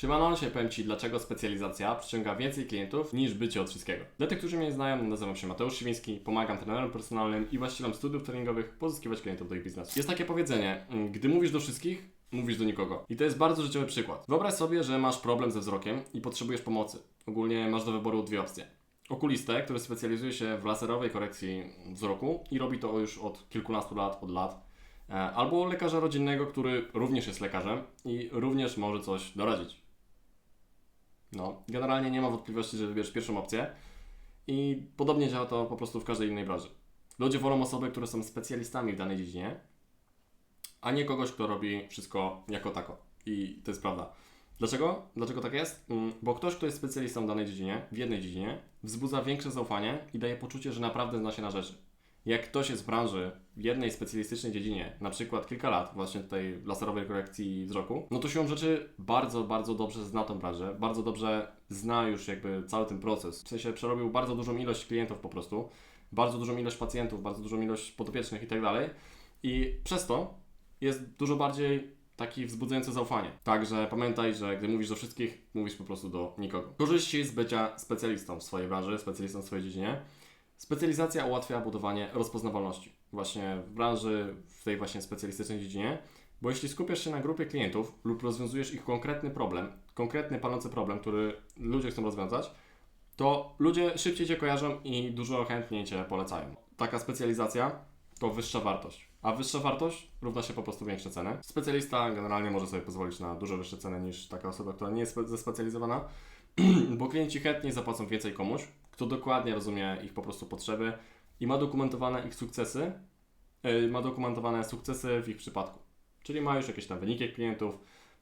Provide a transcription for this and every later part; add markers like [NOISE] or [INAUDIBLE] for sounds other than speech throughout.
Siemano, dzisiaj powiem Ci, dlaczego specjalizacja przyciąga więcej klientów niż bycie od wszystkiego. Dla tych, którzy mnie znają, nazywam się Mateusz Siwiński, pomagam trenerom personalnym i właścicielom studiów treningowych pozyskiwać klientów do ich biznesu. Jest takie powiedzenie, mm, gdy mówisz do wszystkich, mówisz do nikogo. I to jest bardzo życiowy przykład. Wyobraź sobie, że masz problem ze wzrokiem i potrzebujesz pomocy. Ogólnie masz do wyboru dwie opcje. Okulistę, który specjalizuje się w laserowej korekcji wzroku i robi to już od kilkunastu lat, od lat. E, Albo lekarza rodzinnego, który również jest lekarzem i również może coś doradzić. No, generalnie nie ma wątpliwości, że wybierzesz pierwszą opcję i podobnie działa to po prostu w każdej innej branży. Ludzie wolą osoby, które są specjalistami w danej dziedzinie, a nie kogoś, kto robi wszystko jako tako. I to jest prawda. Dlaczego? Dlaczego tak jest? Mm, Bo ktoś, kto jest specjalistą w danej dziedzinie, w jednej dziedzinie, wzbudza większe zaufanie i daje poczucie, że naprawdę zna się na rzeczy. Jak ktoś jest w branży, w jednej specjalistycznej dziedzinie, na przykład kilka lat, właśnie tutaj laserowej korekcji wzroku, no to siłą rzeczy bardzo, bardzo dobrze zna tą branżę, bardzo dobrze zna już jakby cały ten proces. W sensie przerobił bardzo dużą ilość klientów po prostu, bardzo dużą ilość pacjentów, bardzo dużą ilość podopiecznych i tak dalej. I przez to jest dużo bardziej taki wzbudzający zaufanie. Także pamiętaj, że gdy mówisz do wszystkich, mówisz po prostu do nikogo. Korzyści z bycia specjalistą w swojej branży, specjalistą w swojej dziedzinie. Specjalizacja ułatwia budowanie rozpoznawalności właśnie w branży, w tej właśnie specjalistycznej dziedzinie, bo jeśli skupiasz się na grupie klientów lub rozwiązujesz ich konkretny problem, konkretny palący problem, który ludzie chcą rozwiązać, to ludzie szybciej Cię kojarzą i dużo chętniej Cię polecają. Taka specjalizacja to wyższa wartość, a wyższa wartość równa się po prostu większe ceny. Specjalista generalnie może sobie pozwolić na dużo wyższe ceny niż taka osoba, która nie jest spe- zespecjalizowana, [CLEARS THROAT] bo klienci chętniej zapłacą więcej komuś, kto dokładnie rozumie ich po prostu potrzeby i ma dokumentowane ich sukcesy, yy, ma dokumentowane sukcesy w ich przypadku. Czyli ma już jakieś tam wyniki klientów,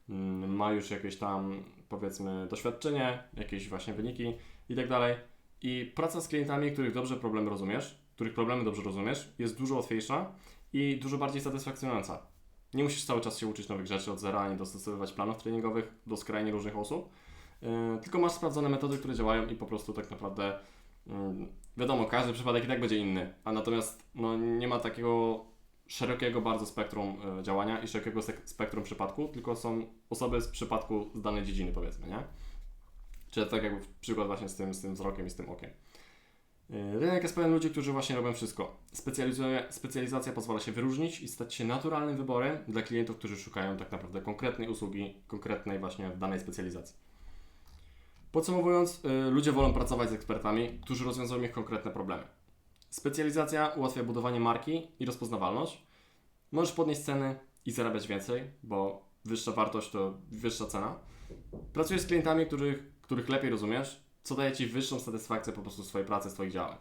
mm, ma już jakieś tam powiedzmy doświadczenie, jakieś właśnie wyniki i tak dalej. I praca z klientami, których dobrze problemy rozumiesz, których problemy dobrze rozumiesz, jest dużo łatwiejsza i dużo bardziej satysfakcjonująca. Nie musisz cały czas się uczyć nowych rzeczy od zera, ani dostosowywać planów treningowych do skrajnie różnych osób, tylko masz sprawdzone metody, które działają i po prostu tak naprawdę yy, wiadomo, każdy przypadek i tak będzie inny, a natomiast no, nie ma takiego szerokiego bardzo spektrum e, działania i szerokiego spektrum przypadku, tylko są osoby z przypadku z danej dziedziny powiedzmy, nie? Czyli tak jak przykład właśnie z tym, z tym wzrokiem i z tym okiem. Rynek jest pełen ludzi, którzy właśnie robią wszystko. Specjalizacja pozwala się wyróżnić i stać się naturalnym wyborem dla klientów, którzy szukają tak naprawdę konkretnej usługi, konkretnej właśnie w danej specjalizacji. Podsumowując, yy, ludzie wolą pracować z ekspertami, którzy rozwiązują ich konkretne problemy. Specjalizacja ułatwia budowanie marki i rozpoznawalność. Możesz podnieść ceny i zarabiać więcej, bo wyższa wartość to wyższa cena. Pracujesz z klientami, których, których lepiej rozumiesz, co daje Ci wyższą satysfakcję po prostu z swojej pracy, z Twoich działań.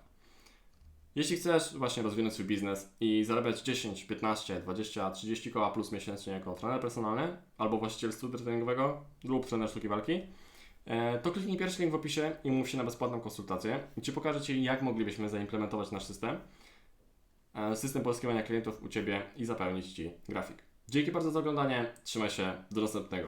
Jeśli chcesz właśnie rozwinąć swój biznes i zarabiać 10, 15, 20, 30 koła plus miesięcznie jako trener personalny albo właściciel studia treningowego lub trener sztuki walki, to kliknij pierwszy link w opisie i mów się na bezpłatną konsultację, gdzie pokażę Ci, jak moglibyśmy zaimplementować nasz system, e, system pozyskiwania klientów u Ciebie i zapełnić Ci grafik. Dzięki bardzo za oglądanie, trzymaj się, do następnego.